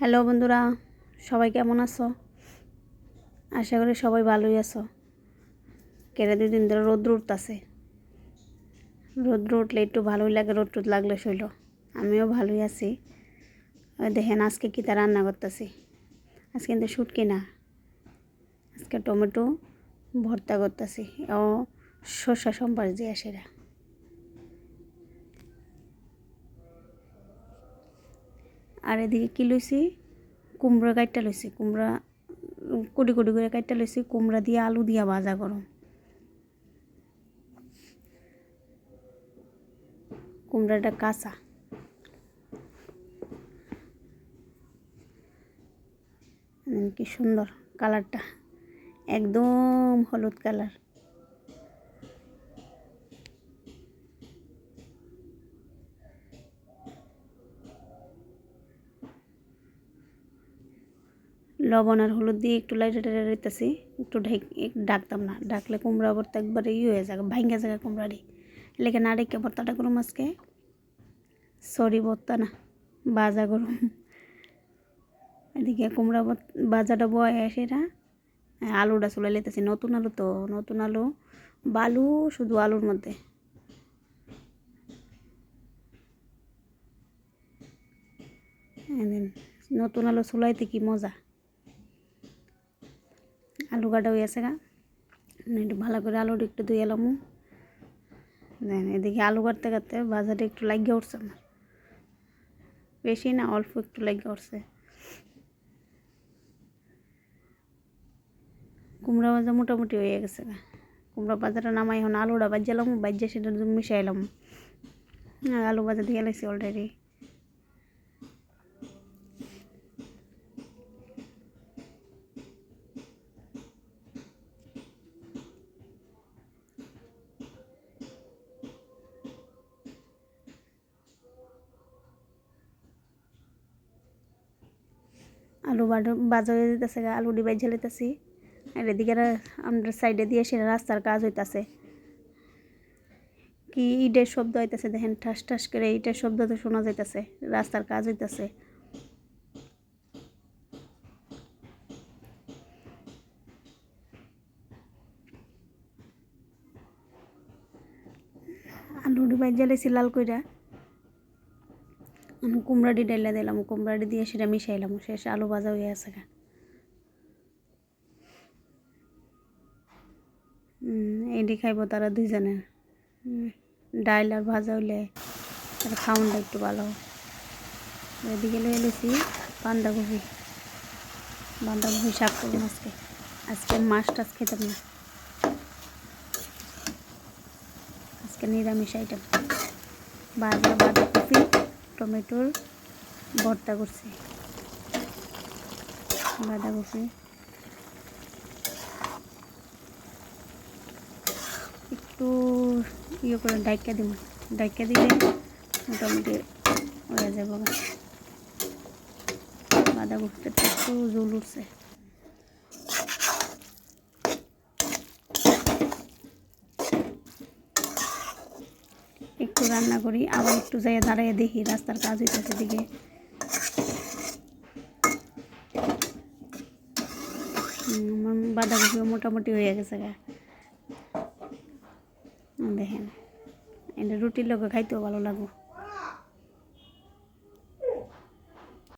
Hello বন্ধুরা, সবাই কেমন আছো? আশা করি সবাই ভালোই আছো। কেটে দুই দিন ধরে রোদ্র উঠতেছে। রোদ্র উঠলে একটু ভালোই লাগে, রোদ টুদ লাগলে শৈল। আমিও ভালোই আছি। দেখেন আজকে কী তা রান্না করতেছি। আজকে কিন্তু শুটকি না। আজকে টমেটো ভর্তা করতেছি। ও শসা সম্পাস দিয়ে সেরা। আর এদিকে কী লইছি কুমড়ো কাটটা লইছি কুমড়া, কুটি কুটি করে কাটটা লইছি কুমড়া দিয়ে আলু দিয়া ভাজা করো কুমড়াটা কাঁচা। কি সুন্দর কালারটা একদম হলুদ কালার লবণ আর হলুদ দিয়ে একটু লাইটে টাইটে দিতেছি একটু ঢেক ডাকতাম না, ডাকলে কুমড়া ভর্তা একবারে ই হয়ে যাবে ভাঙ্গা জায়গা কুমড়ারি লেগে না ডেকে ভর্তাটা করুম আজকে? সরি ভর্তা না বাজা করুম। এদিকে কুমড়া বাজাটা বয় সেটা আলুটা চলে লেতেছি, নতুন আলু তো, নতুন আলু, বালু শুধু আলুর মধ্যে। নতুন আলু চুলাইতে কি মজা? আলু কাটা হয়ে আছে গা একটু ভালো করে আলুটা একটু ধুয়ে এলাম দেন এদিকে আলু কাটতে কাটতে বাজারে একটু লাগিয়ে উঠছে আমার বেশি না অল্প একটু লাগিয়ে উঠছে কুমড়া ভাজা মোটামুটি হয়ে গেছে গা কুমড়া বাজারটা নামাই এখন আলুটা বাজ্যালাম বাজ্যা সেটা মিশাইলাম আলু ভাজা দিয়ে লাগছে অলরেডি আলু বাজা বাজা হয়ে যেতেছে গা, আলু ডিবাই ঝেলিতেছি। আর এদিকে আমরা সাইডে দিয়ে সেটা রাস্তার কাজ হইতাছে। কি ইটের শব্দ হইতাছে দেখেন, ঠাস ঠাস করে ইটের শব্দ তো শোনা যাইতেছে, রাস্তার কাজ হইতাছে। আলু ডিবাই জ্বালাইছি লাল কইরা। কুমড়াটি ডাইলা দিলাম, কুমড়াটি দিয়ে সেটা মিশাইলাম, শেষ আলু ভাজা হয়ে আছে এটি খাইব তারা দুইজনে। ডাইল আর ভাজা হইলে তার খাওয়ানটা একটু ভালো এদিকে লয়ে এলেছি বান্ধাকপি। বান্ধাকপি শাক করুন আজকে। আজকে মাছ টাছ খেতাম না। আজকে নিরামিষ আইটেম ভাজা বাঁধাকপি টমেটোর ভর্তা করছি। বাঁধাকপি একটু ইয়ে করে ডাইকা দিব। ডাইকা দিলে মোটামুটি হয়ে যাবে। বাঁধাকপিটা একটু জল উঠছে। একটু রান্না করি, আবার একটু যাই দাঁড়াইয়ে দেখি রাস্তার কাজ হইতেছে দিকে আমার বাঁধাকপিও মোটামুটি হয়ে গেছে গা। দেখেন এটা রুটির লোকে খাইতেও ভালো লাগবে।